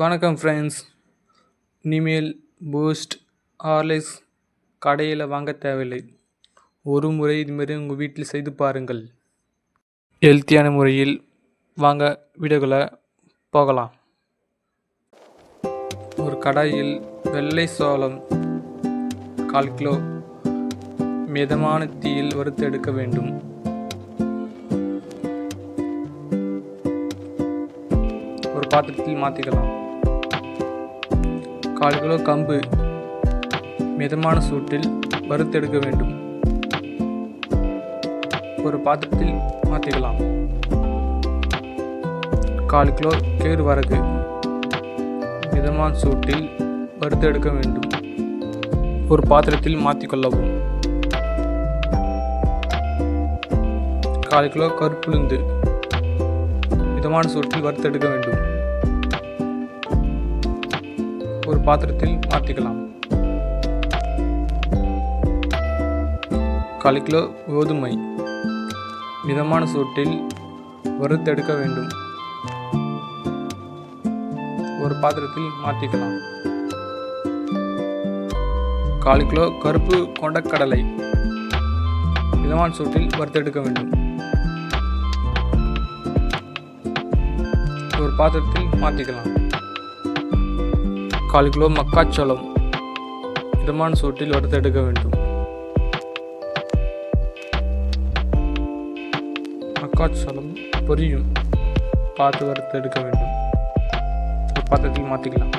வணக்கம் ஃப்ரெண்ட்ஸ் இனிமேல் boost Horlicks கடையில் வாங்க தேவையில்லை. ஒரு முறை இதுமாரி உங்கள் வீட்டில் செய்து பாருங்கள். ஹெல்த்தியான முறையில் வாங்க வீடுகளை போகலாம். ஒரு கடாயில் வெள்ளை சோளம் கால் கிலோ மிதமான தீயில் வறுத்து எடுக்க வேண்டும். ஒரு பாத்திரத்தில் மாற்றிக்கலாம் கால் கிலோ கம்பு மிதமான சூட்டில் வறுத்தெடுக்க வேண்டும். ஒரு பாத்திரத்தில் மாற்றிக்கலாம் கால் கிலோ கேழ்வரகு மிதமான சூட்டில் வறுத்தெடுக்க வேண்டும். ஒரு பாத்திரத்தில் மாற்றிக்கொள்ளவும். கால் கிலோ கருப்புளுந்து மிதமான சூட்டில் வறுத்தெடுக்க வேண்டும். ஒரு பாத்திரத்தில் மாற்றிக்கலாம் கால் கிலோ கோதுமை. மிதமான சூட்டில் வறுத்தெடுக்க வேண்டும். ஒரு பாத்திரத்தில் மாற்றிக்கலாம் கால் கிலோ கருப்பு கொண்டக்கடலை. மிதமான சூட்டில் வறுத்தெடுக்க வேண்டும். ஒரு பாத்திரத்தில் மாற்றிக்கலாம் கால் கிலோ மக்காச்சோளம் மிதமான சூட்டில் வறுத்தெடுக்க வேண்டும். மக்காச்சோளம் பொரியும். பார்த்து வறுத்தெடுக்க வேண்டும். ஒரு பாத்திரத்தில் மாற்றிக்கலாம்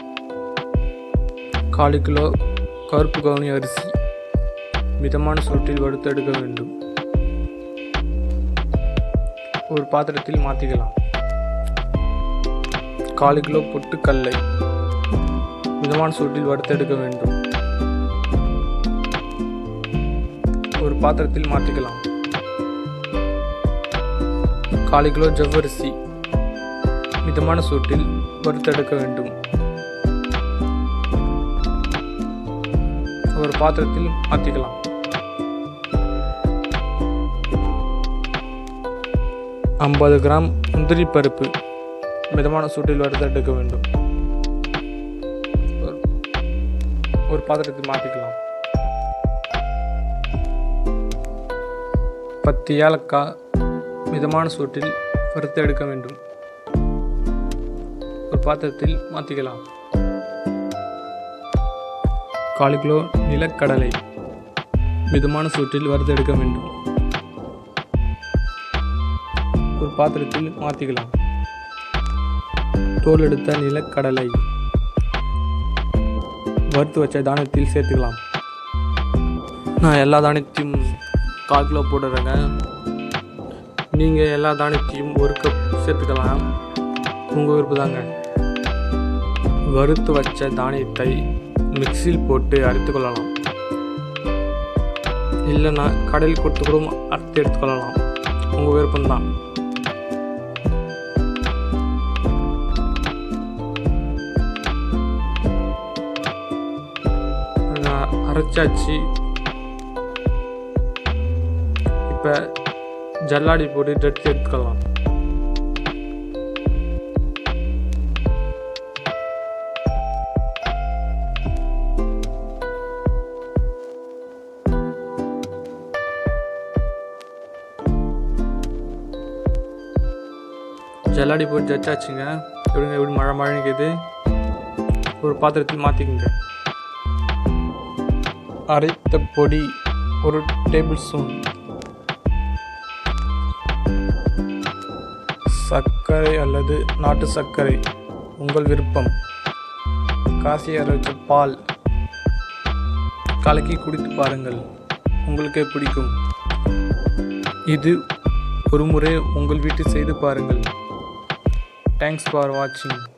கால் கிலோ கருப்பு கவுனி அரிசி மிதமான சூட்டில் வறுத்தெடுக்க வேண்டும். ஒரு பாத்திரத்தில் மாற்றிக்கலாம் கால் கிலோ பொட்டுக்கல்லை மிதமான சூட்டில் வறுத்தெடுக்க வேண்டும். ஒரு பாத்திரத்தில் மாற்றிக்கலாம். காலை கிலோ ஜவ்வரிசி மிதமான சூட்டில் வறுத்தெடுக்க வேண்டும். ஒரு பாத்திரத்தில் மாற்றிக்கலாம். ஐம்பது கிராம் முந்திரி பருப்பு மிதமான சூட்டில் வறுத்தெடுக்க வேண்டும். ஒரு பாத்திரத்துக்கு மாற்றிக்கலாம் பத்து ஏலக்காய் மிதமான சூட்டில் வறுத்து எடுக்க வேண்டும். ஒரு பாத்திரத்தில் மாற்றிக்கலாம் கால் கிலோ நிலக்கடலை மிதமான சூட்டில் வறுத்து எடுக்க வேண்டும். ஒரு பாத்திரத்தில் மாற்றிக்கலாம் தோல் எடுத்த நிலக்கடலை வறுத்து வச்ச தானியத்தில் சேர்த்துக்கலாம். நான் எல்லா தானியத்தையும் கால் கிலோ போடுறேங்க நீங்கள் எல்லா தானியத்தையும் ஒரு கப் சேர்த்துக்கலாம். உங்கள் விருப்பம் தாங்க. வறுத்து வச்ச தானியத்தை மிக்சியில் போட்டு அரைத்து கொள்ளலாம். இல்லைன்னா கடையில் கொடுத்து கூட அரைத்து எடுத்துக்கொள்ளலாம் உங்கள் விருப்பம்தான். அரைச்சாச்சு இப்போ ஜல்லாடி போட்டு எடுத்து எடுத்துக்கலாம். ஜல்லாடி போட்டு ஜச்சாச்சுங்க எப்படிங்க எப்படி மழை மழை இருக்குது. ஒரு பாத்திரத்தில் மாற்றிக்கங்க அரைத்த பொடி ஒரு டேபிள் ஸ்பூன். சர்க்கரை அல்லது நாட்டு சர்க்கரை உங்கள் விருப்பம். காசி அரைச்ச பால். கலக்கி குடித்து பாருங்கள். உங்களுக்கே பிடிக்கும். இது ஒரு முறை உங்கள் வீட்டில் செய்து பாருங்கள். தேங்க்ஸ் ஃபார் வாட்சிங்